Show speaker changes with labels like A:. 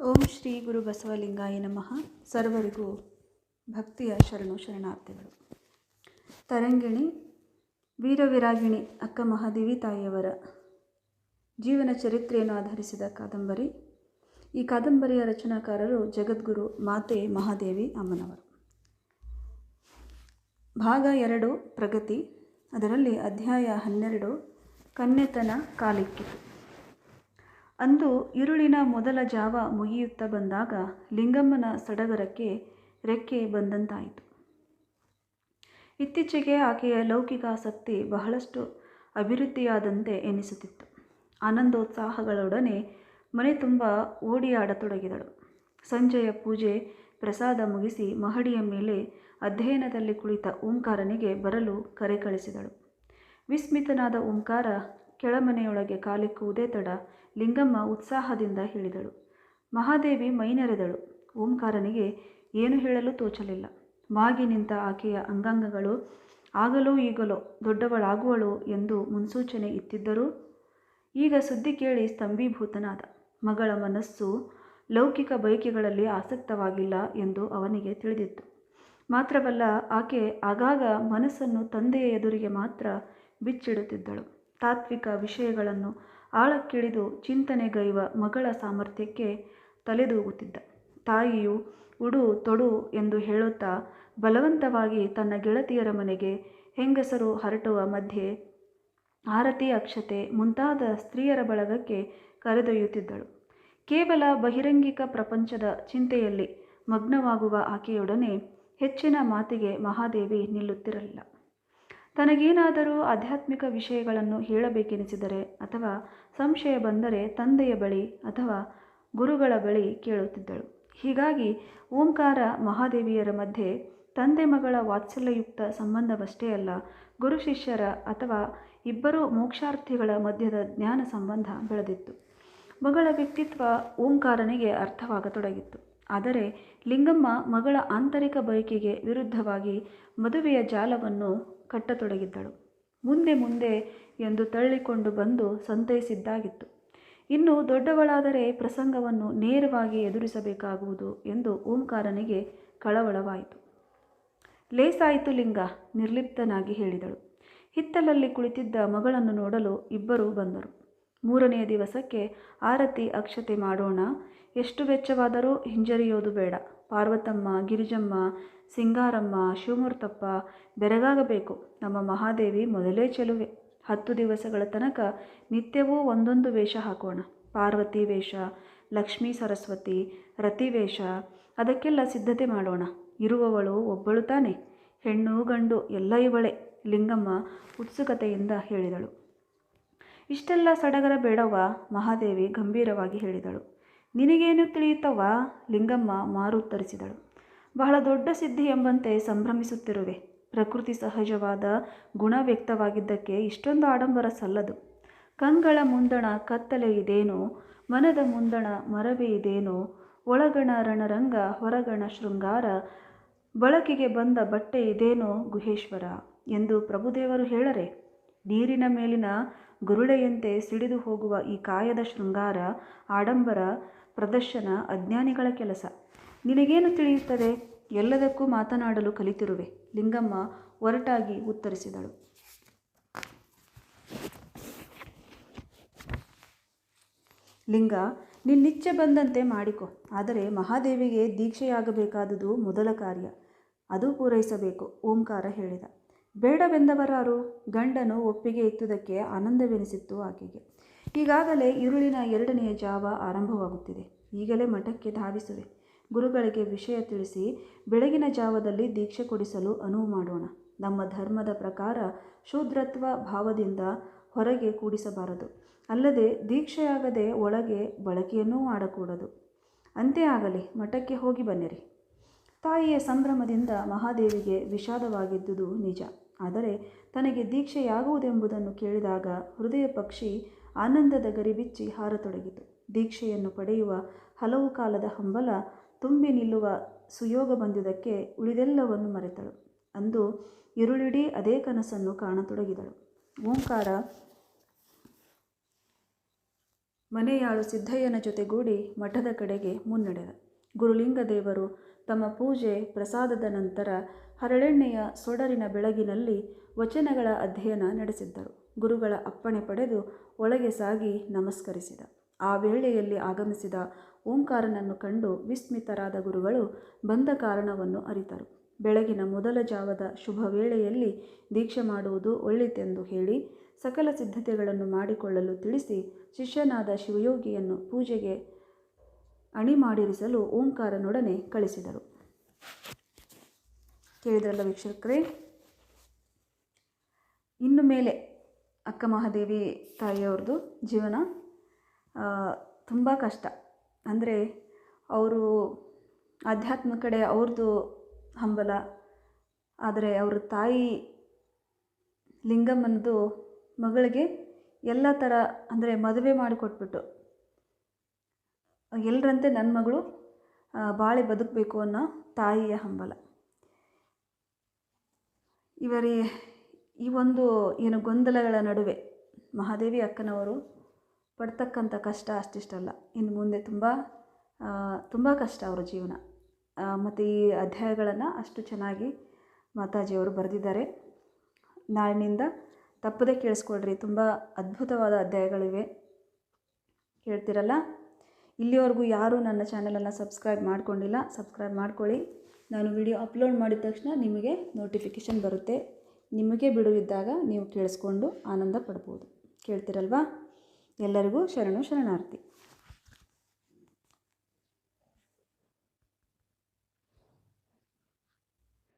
A: ಓಂ ಶ್ರೀ ಗುರು ಬಸವಲಿಂಗಾಯ ನಮಃ. ಸರ್ವರಿಗೂ ಭಕ್ತಿಯ ಶರಣು ಶರಣಾರ್ಥಿಗಳು. ತರಂಗಿಣಿ, ವೀರವಿರಾಗಿಣಿ ಅಕ್ಕ ಮಹಾದೇವಿ ತಾಯಿಯವರ ಜೀವನ ಚರಿತ್ರೆಯನ್ನು ಆಧರಿಸಿದ ಕಾದಂಬರಿ. ಈ ಕಾದಂಬರಿಯ ರಚನಾಕಾರರು ಜಗದ್ಗುರು ಮಾತೆ ಮಹಾದೇವಿ ಅಮ್ಮನವರು. ಭಾಗ ಎರಡು, ಪ್ರಗತಿ. ಅದರಲ್ಲಿ ಅಧ್ಯಾಯ ಹನ್ನೆರಡು, ಕನ್ಯತನ ಕಾಲಿಕ್ಕಿತು ಅಂದು ಇರುಳಿನ ಮೊದಲ ಜಾವ ಮುಗಿಯುತ್ತಾ ಬಂದಾಗ ಲಿಂಗಮ್ಮನ ಸಡಗರಕ್ಕೆ ರೆಕ್ಕೆ ಬಂದಂತಾಯಿತು. ಇತ್ತೀಚೆಗೆ ಆಕೆಯ ಲೌಕಿಕಾಸಕ್ತಿ ಬಹಳಷ್ಟು ಅಭಿವೃದ್ಧಿಯಾದಂತೆ ಎನಿಸುತ್ತಿತ್ತು. ಆನಂದೋತ್ಸಾಹಗಳೊಡನೆ ಮನೆ ತುಂಬ ಓಡಿಯಾಡತೊಡಗಿದಳು. ಸಂಜೆಯ ಪೂಜೆ, ಪ್ರಸಾದ ಮುಗಿಸಿ ಮಹಡಿಯ ಮೇಲೆ ಅಧ್ಯಯನದಲ್ಲಿ ಕುಳಿತ ಓಂಕಾರನಿಗೆ ಬರಲು ಕರೆ ಕಳಿಸಿದಳು. ವಿಸ್ಮಿತನಾದ ಓಂಕಾರ ಕೆಳಮನೆಯೊಳಗೆ ಕಾಲಿಕ್ಕುವುದೇ ತಡ ಲಿಂಗಮ್ಮ ಉತ್ಸಾಹದಿಂದ ಹೇಳಿದಳು. ಮಹಾದೇವಿ ಮೈನೆರೆದಳು. ಓಂಕಾರನಿಗೆ ಏನು ಹೇಳಲು ತೋಚಲಿಲ್ಲ. ಮಾಗಿ ನಿಂತ ಆಕೆಯ ಅಂಗಾಂಗಗಳು ಆಗಲೋ ಈಗಲೋ ದೊಡ್ಡವಳಾಗುವಳು ಎಂದು ಮುನ್ಸೂಚನೆ ಇತ್ತಿದ್ದರೂ ಈಗ ಸುದ್ದಿ ಕೇಳಿ ಸ್ತಂಭೀಭೂತನಾದ. ಮಗಳ ಮನಸ್ಸು ಲೌಕಿಕ ಬಯಕೆಗಳಲ್ಲಿ ಆಸಕ್ತವಾಗಿಲ್ಲ ಎಂದು ಅವನಿಗೆ ತಿಳಿದಿತ್ತು. ಮಾತ್ರವಲ್ಲ ಆಕೆ ಆಗಾಗ ಮನಸ್ಸನ್ನು ತಂದೆಯ ಎದುರಿಗೆ ಮಾತ್ರ ಬಿಚ್ಚಿಡುತ್ತಿದ್ದಳು. ತಾತ್ವಿಕ ವಿಷಯಗಳನ್ನು ಆಳಕ್ಕಿಳಿದು ಚಿಂತನೆಗೈವ ಮಗಳ ಸಾಮರ್ಥ್ಯಕ್ಕೆ ತಲೆದೂಗುತ್ತಿದ್ದ. ತಾಯಿಯು, ಉಡು, ತೊಡು ಎಂದು ಹೇಳುತ್ತಾ ಬಲವಂತವಾಗಿ ತನ್ನ ಗೆಳತಿಯರ ಮನೆಗೆ ಹೆಂಗಸರು ಹರಟುವ ಮಧ್ಯೆ ಆರತಿ ಅಕ್ಷತೆ ಮುಂತಾದ ಸ್ತ್ರೀಯರ ಬಳಗಕ್ಕೆ ಕರೆದೊಯ್ಯುತ್ತಿದ್ದಳು. ಕೇವಲ ಬಹಿರಂಗಿಕ ಪ್ರಪಂಚದ ಚಿಂತೆಯಲ್ಲಿ ಮಗ್ನವಾಗುವ ಆಕೆಯೊಡನೆ ಹೆಚ್ಚಿನ ಮಾತಿಗೆ ಮಹಾದೇವಿ ನಿಲ್ಲುತ್ತಿರಲಿಲ್ಲ. ತನಗೇನಾದರೂ ಆಧ್ಯಾತ್ಮಿಕ ವಿಷಯಗಳನ್ನು ಹೇಳಬೇಕೆನಿಸಿದರೆ ಅಥವಾ ಸಂಶಯ ಬಂದರೆ ತಂದೆಯ ಬಳಿ ಅಥವಾ ಗುರುಗಳ ಬಳಿ ಕೇಳುತ್ತಿದ್ದಳು. ಹೀಗಾಗಿ ಓಂಕಾರ ಮಹಾದೇವಿಯರ ಮಧ್ಯೆ ತಂದೆ ಮಗಳ ವಾತ್ಸಲ್ಯಯುಕ್ತ ಸಂಬಂಧವಷ್ಟೇ ಅಲ್ಲ, ಗುರು ಶಿಷ್ಯರ ಅಥವಾ ಇಬ್ಬರು ಮೋಕ್ಷಾರ್ಥಿಗಳ ಮಧ್ಯದ ಜ್ಞಾನ ಸಂಬಂಧ ಬೆಳೆದಿತ್ತು. ಮಗಳ ವ್ಯಕ್ತಿತ್ವ ಓಂಕಾರನಿಗೆ ಅರ್ಥವಾಗತೊಡಗಿತ್ತು. ಆದರೆ ಲಿಂಗಮ್ಮ ಮಗಳ ಆಂತರಿಕ ಬಯಕೆಗೆ ವಿರುದ್ಧವಾಗಿ ಮದುವೆಯ ಜಾಲವನ್ನು ಕಟ್ಟತೊಡಗಿದ್ದಳು. ಮುಂದೆ ಮುಂದೆ ಎಂದು ತಳ್ಳಿಕೊಂಡು ಬಂದು ಸಂತೈಸಿದ್ದಾಗಿತ್ತು. ಇನ್ನು ದೊಡ್ಡವಳಾದರೆ ಪ್ರಸಂಗವನ್ನು ನೇರವಾಗಿ ಎದುರಿಸಬೇಕಾಗುವುದು ಎಂದು ಓಂಕಾರನಿಗೆ ಕಳವಳವಾಯಿತು. ಲೇಸಾಯಿತು ಲಿಂಗ, ನಿರ್ಲಿಪ್ತನಾಗಿ ಹೇಳಿದಳು. ಹಿತ್ತಲಲ್ಲಿ ಕುಳಿತಿದ್ದ ಮಗಳನ್ನು ನೋಡಲು ಇಬ್ಬರೂ ಬಂದರು. ಮೂರನೆಯ ದಿವಸಕ್ಕೆ ಆರತಿ ಅಕ್ಷತೆ ಮಾಡೋಣ ಎಷ್ಟು ವೆಚ್ಚವಾದರೂ ಹಿಂಜರಿಯೋದು ಬೇಡ. ಪಾರ್ವತಮ್ಮ, ಗಿರಿಜಮ್ಮ, ಸಿಂಗಾರಮ್ಮ, ಶಿವಮೂರ್ತಪ್ಪ, ಬೆರಗಾಗಬೇಕು. ನಮ್ಮ ಮಹಾದೇವಿ ಮೊದಲೇ ಚೆಲುವೆ. ಹತ್ತು ದಿವಸಗಳ ತನಕ ನಿತ್ಯವೂ ಒಂದೊಂದು ವೇಷ ಹಾಕೋಣ. ಪಾರ್ವತಿ ವೇಷ, ಲಕ್ಷ್ಮೀ ಸರಸ್ವತಿ, ರತಿ ವೇಷ, ಅದಕ್ಕೆಲ್ಲ ಸಿದ್ಧತೆ ಮಾಡೋಣ. ಇರುವವಳು ಒಬ್ಬಳು ತಾನೆ. ಹೆಣ್ಣು, ಗಂಡು ಎಲ್ಲ ಇವಳೆ, ಲಿಂಗಮ್ಮ ಉತ್ಸುಕತೆಯಿಂದ ಹೇಳಿದಳು. ಇಷ್ಟೆಲ್ಲ ಸಡಗರ ಬೇಡವ್ವ, ಮಹಾದೇವಿ ಗಂಭೀರವಾಗಿ ಹೇಳಿದಳು. ನಿನಗೇನು ತಿಳಿಯುತ್ತವ ಲಿಂಗಮ್ಮ ಮಾರುತ್ತರಿಸಿದಳು. ಬಹಳ ದೊಡ್ಡ ಸಿದ್ಧಿ ಎಂಬಂತೆ ಸಂಭ್ರಮಿಸುತ್ತಿರುವೆ. ಪ್ರಕೃತಿ ಸಹಜವಾದ ಗುಣ ವ್ಯಕ್ತವಾಗಿದ್ದಕ್ಕೆ ಇಷ್ಟೊಂದು ಆಡಂಬರ ಸಲ್ಲದು. ಕಂಗಳ ಮುಂದಣ ಕತ್ತಲೆ ಇದೇನೋ, ಮನದ ಮುಂದಣ ಮರವೇ ಇದೇನೋ, ಒಳಗಣ ರಣರಂಗ, ಹೊರಗಣ ಶೃಂಗಾರ, ಬಳಕೆಗೆ ಬಂದ ಬಟ್ಟೆ ಇದೇನೋ ಗುಹೇಶ್ವರ ಎಂದು ಪ್ರಭುದೇವರು ಹೇಳರೆ. ನೀರಿನ ಮೇಲಿನ ಗುರುಳೆಯಂತೆ ಸಿಡಿದು ಹೋಗುವ ಈ ಕಾಯದ ಶೃಂಗಾರ ಆಡಂಬರ ಪ್ರದರ್ಶನ, ಅಜ್ಞಾನಿಗಳ ಕೆಲಸ. ನಿನಗೇನು ತಿಳಿಯುತ್ತದೆ? ಎಲ್ಲದಕ್ಕೂ ಮಾತನಾಡಲು ಕಲಿತಿರುವೆ. ಲಿಂಗಮ್ಮ ಒರಟಾಗಿ ಉತ್ತರಿಸಿದಳು. ಲಿಂಗ ನಿನ್ನಿಚ್ಛೆ ಬಂದಂತೆ ಮಾಡಿಕೊ. ಆದರೆ ಮಹಾದೇವಿಗೆ ದೀಕ್ಷೆಯಾಗಬೇಕಾದುದು ಮೊದಲ ಕಾರ್ಯ. ಅದು ಪೂರೈಸಬೇಕು, ಓಂಕಾರ ಹೇಳಿದ. ಬೇಡವೆಂದವರಾರು ಗಂಡನು ಒಪ್ಪಿಗೆ ಇತ್ತುದಕ್ಕೆ ಆನಂದವೆನಿಸಿತ್ತು ಆಕೆಗೆ. ಈಗಾಗಲೇ ಇರುಳಿನ ಎರಡನೆಯ ಜಾವ ಆರಂಭವಾಗುತ್ತಿದೆ. ಈಗಲೇ ಮಠಕ್ಕೆ ಧಾವಿಸುವೆ. ಗುರುಗಳಿಗೆ ವಿಷಯ ತಿಳಿಸಿ ಬೆಳಗಿನ ಜಾವದಲ್ಲಿ ದೀಕ್ಷೆ ಕೊಡಿಸಲು ಅನುವು ಮಾಡೋಣ. ನಮ್ಮ ಧರ್ಮದ ಪ್ರಕಾರ ಶೂದ್ರತ್ವ ಭಾವದಿಂದ ಹೊರಗೆ ಕೂಡಿಸಬಾರದು. ಅಲ್ಲದೆ ದೀಕ್ಷೆಯಾಗದೆ ಒಳಗೆ ಬಳಕೆಯನ್ನೂ ಮಾಡಕೂಡದು. ಅಂತೆ ಆಗಲಿ, ಮಠಕ್ಕೆ ಹೋಗಿ ಬನ್ನಿರಿ. ತಾಯಿಯ ಸಂಭ್ರಮದಿಂದ ಮಹಾದೇವಿಗೆ ವಿಷಾದವಾಗಿದ್ದುದು ನಿಜ. ಆದರೆ ತನಗೆ ದೀಕ್ಷೆಯಾಗುವುದೆಂಬುದನ್ನು ಕೇಳಿದಾಗ ಹೃದಯ ಪಕ್ಷಿ ಆನಂದದ ಗರಿಬಿಚ್ಚಿ ಹಾರತೊಡಗಿತು. ದೀಕ್ಷೆಯನ್ನು ಪಡೆಯುವ ಹಲವು ಕಾಲದ ಹಂಬಲ ತುಂಬಿ ನಿಲ್ಲುವ ಸುಯೋಗ ಬಂದುದಕ್ಕೆ ಉಳಿದೆಲ್ಲವನ್ನು ಮರೆತಳು. ಅಂದು ಇರುಳಿಡೀ ಅದೇ ಕನಸನ್ನು ಕಾಣತೊಡಗಿದಳು. ಓಂಕಾರ ಮನೆಯಾಳು ಸಿದ್ದಯ್ಯನ ಜೊತೆಗೂಡಿ ಮಠದ ಕಡೆಗೆ ಮುನ್ನಡೆದ. ಗುರುಲಿಂಗ ದೇವರು ತಮ್ಮ ಪೂಜೆ ಪ್ರಸಾದದ ನಂತರ ಹರಳೆಣ್ಣೆಯ ಸೊಡರಿನ ಬೆಳಗಿನಲ್ಲಿ ವಚನಗಳ ಅಧ್ಯಯನ ನಡೆಸಿದ್ದರು. ಗುರುಗಳ ಅಪ್ಪಣೆ ಪಡೆದು ಒಳಗೆ ಸಾಗಿ ನಮಸ್ಕರಿಸಿದ. ಆ ವೇಳೆಯಲ್ಲಿ ಆಗಮಿಸಿದ ಓಂಕಾರನನ್ನು ಕಂಡು ವಿಸ್ಮಿತರಾದ ಗುರುಗಳು ಬಂದ ಕಾರಣವನ್ನು ಅರಿತರು. ಬೆಳಗಿನ ಮೊದಲ ಜಾವದ ಶುಭ ವೇಳೆಯಲ್ಲಿ ದೀಕ್ಷೆ ಮಾಡುವುದು ಒಳ್ಳಿತೆಂದು ಹೇಳಿ ಸಕಲ ಸಿದ್ಧತೆಗಳನ್ನು ಮಾಡಿಕೊಳ್ಳಲು ತಿಳಿಸಿ ಶಿಷ್ಯನಾದ ಶಿವಯೋಗಿಯನ್ನು ಪೂಜೆಗೆ ಅಣಿ ಮಾಡಿರಿಸಲು ಓಂಕಾರನೊಡನೆ ಕಳಿಸಿದರು. ಕೇಳಿದ್ರಲ್ಲ ವೀಕ್ಷಕರೇ? ಇನ್ನು ಮೇಲೆ ಅಕ್ಕ ಮಹಾದೇವಿ ತಾಯಿಯವ್ರದ್ದು ಜೀವನ ತುಂಬ ಕಷ್ಟ. ಅಂದರೆ ಅವರು ಆಧ್ಯಾತ್ಮ ಕಡೆ ಅವ್ರದ್ದು ಹಂಬಲ, ಆದರೆ ಅವ್ರ ತಾಯಿ ಲಿಂಗಮ್ಮನದು ಮಗಳಿಗೆ ಎಲ್ಲ ಥರ ಅಂದರೆ ಮದುವೆ ಮಾಡಿಕೊಟ್ಬಿಟ್ಟು ಎಲ್ಲರಂತೆ ನನ್ನ ಮಗಳು ಬಾಳೆ ಬದುಕಬೇಕು ಅನ್ನೋ ತಾಯಿಯ ಹಂಬಲ. ಇವರ ಈ ಒಂದು ಏನು ಗೊಂದಲಗಳ ನಡುವೆ ಮಹಾದೇವಿ ಅಕ್ಕನವರು ಪಡ್ತಕ್ಕಂಥ ಕಷ್ಟ ಅಷ್ಟಿಷ್ಟಲ್ಲ. ಇನ್ನು ಮುಂದೆ ತುಂಬ ತುಂಬ ಕಷ್ಟ ಅವರ ಜೀವನ. ಮತ್ತು ಈ ಅಧ್ಯಾಯಗಳನ್ನು ಅಷ್ಟು ಚೆನ್ನಾಗಿ ಮಾತಾಜಿಯವರು ಬರೆದಿದ್ದಾರೆ. ನಾಳಿನಿಂದ ತಪ್ಪದೇ ಕೇಳಿಸ್ಕೊಳ್ರಿ. ತುಂಬ ಅದ್ಭುತವಾದ ಅಧ್ಯಾಯಗಳಿವೆ. ಕೇಳ್ತಿರಲ್ಲ? ಇಲ್ಲಿವರೆಗೂ ಯಾರೂ ನನ್ನ ಚಾನಲನ್ನು ಸಬ್ಸ್ಕ್ರೈಬ್ ಮಾಡಿಕೊಂಡಿಲ್ಲ. ಸಬ್ಸ್ಕ್ರೈಬ್ ಮಾಡ್ಕೊಳ್ಳಿ. ನಾನು ವಿಡಿಯೋ ಅಪ್ಲೋಡ್ ಮಾಡಿದ ತಕ್ಷಣ ನಿಮಗೆ ನೋಟಿಫಿಕೇಷನ್ ಬರುತ್ತೆ. ನಿಮಗೆ ಬಿಡುವಿದ್ದಾಗ ನೀವು ಕೇಳಿಸ್ಕೊಂಡು ಆನಂದ ಪಡ್ಬೋದು. ಕೇಳ್ತಿರಲ್ವಾ? ಎಲ್ಲರಿಗೂ ಶರಣು ಶರಣಾರ್ಥಿ.